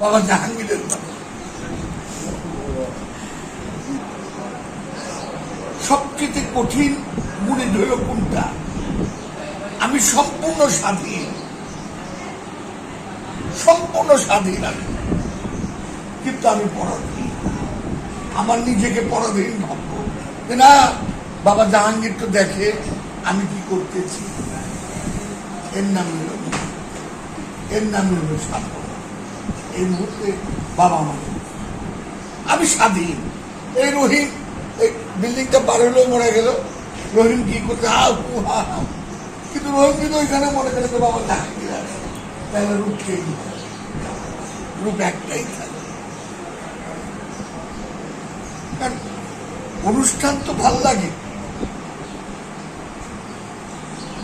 বাবা জাহাঙ্গীরের সবচেয়ে কঠিন মনে ধরল কোনটা? আমি সম্পূর্ণ স্বাধীন। সম্পূর্ণ স্বাধীন আমি। কিন্তু আমি পরাধীন। আমার নিজেকে পরাধীন ভাবব। যে না, বাবা জাহাঙ্গীর তো দেখে আমি কি করতেছি। এর নাম হলো। এর নাম হলো স্বাধীন এই মুহূর্তে বাবা আমার আমি স্বাধীন। এই রহিম, এই বিল্ডিংটা পার হলেও মরে গেল। রহিম কি করতে হা, হু, হা হা। কিন্তু রহিম কিন্তু ওইখানে মনে করে যে বাবা আছে তাহলে রূপ দিতে রূপ একটাই থাকে অনুষ্ঠান তো ভালো লাগে।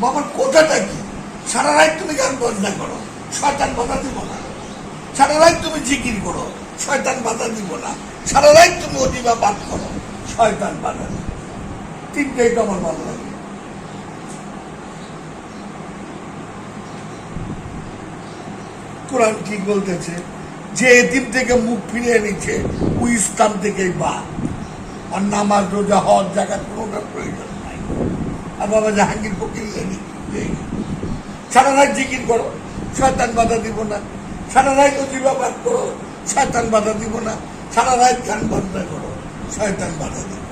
বাবার কথাটা কি? সারা রাত তুমি গান বজনা করো। শয়তান বাধা দিব না সারা রাত তুমি জিকির করো, শয়তান বাধা দিব না। সারা রাত তুমি অজিবা পাঠ করো, শয়তান বাধা দিব। তিনটাই তো আমার ভালো লাগে। কোরআন কি বলতেছে, যে এদিন থেকে মুখ ফিরিয়ে নিচ্ছে, ওই ইসলাম থেকেই বা আর নামাজ, রোজা, হজ জায়গা কোনোটার প্রয়োজন নাই। আর বাবা জাহাঙ্গীর ফকির সারা রাত জিকির করো, শয়তান বাধা দিব না। সারা রাত অজিবা পাঠ করো, শয়তান বাধা দিব না। সারা রাত খান বন্ধ করো, শয়তান বাধা দিব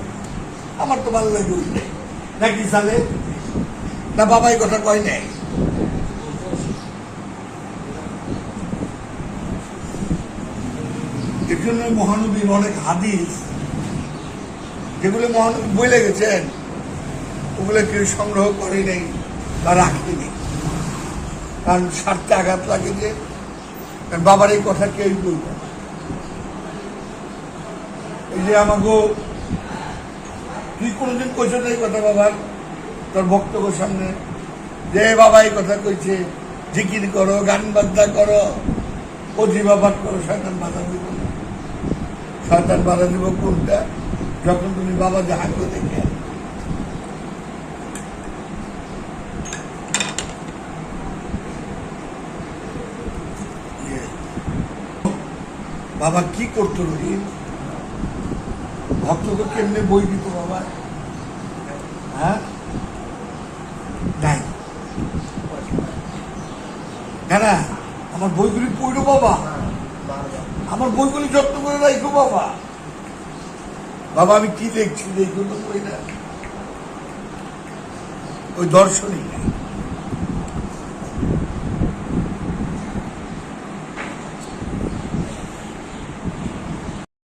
আমার তো ভালো লাগে নেই নাকি সালে? না বাবাই কথা কয় নাই। এর জন্য মহানবীর অনেক হাদিস। যেগুলো মহানবী বলে গেছেন, ওগুলো কেউ সংগ্রহ করে নেই বা রাখেনি। কারণ স্বার্থে আঘাত লাগে যে বাবার এই কথা কেউই বলবে এই যে আমাকে তুই কোনোদিন কইছ এই কথা বাবার, তোর বক্তব্য সামনে। যে বাবা এই কথা কইছে, জিকির করো, গান বাজনা করো অজিবা পাঠ করো, শয়তান বাধা দিব শয়তান বাধা দিব কোনটা? যখন তুমি বাবা জাহাঙ্গ দেখে বাবা কি করতো রহিম ভক্তকে কেমনে বই দিত বাবা? হ্যাঁ? নাই। না আমার বইগুলি পড়ো বাবা। আমার বইগুলি যত্ন করে রাখো বাবা। বাবা, আমি কি দেখছি? দেখো তো বই না ওই দর্শনই নাই।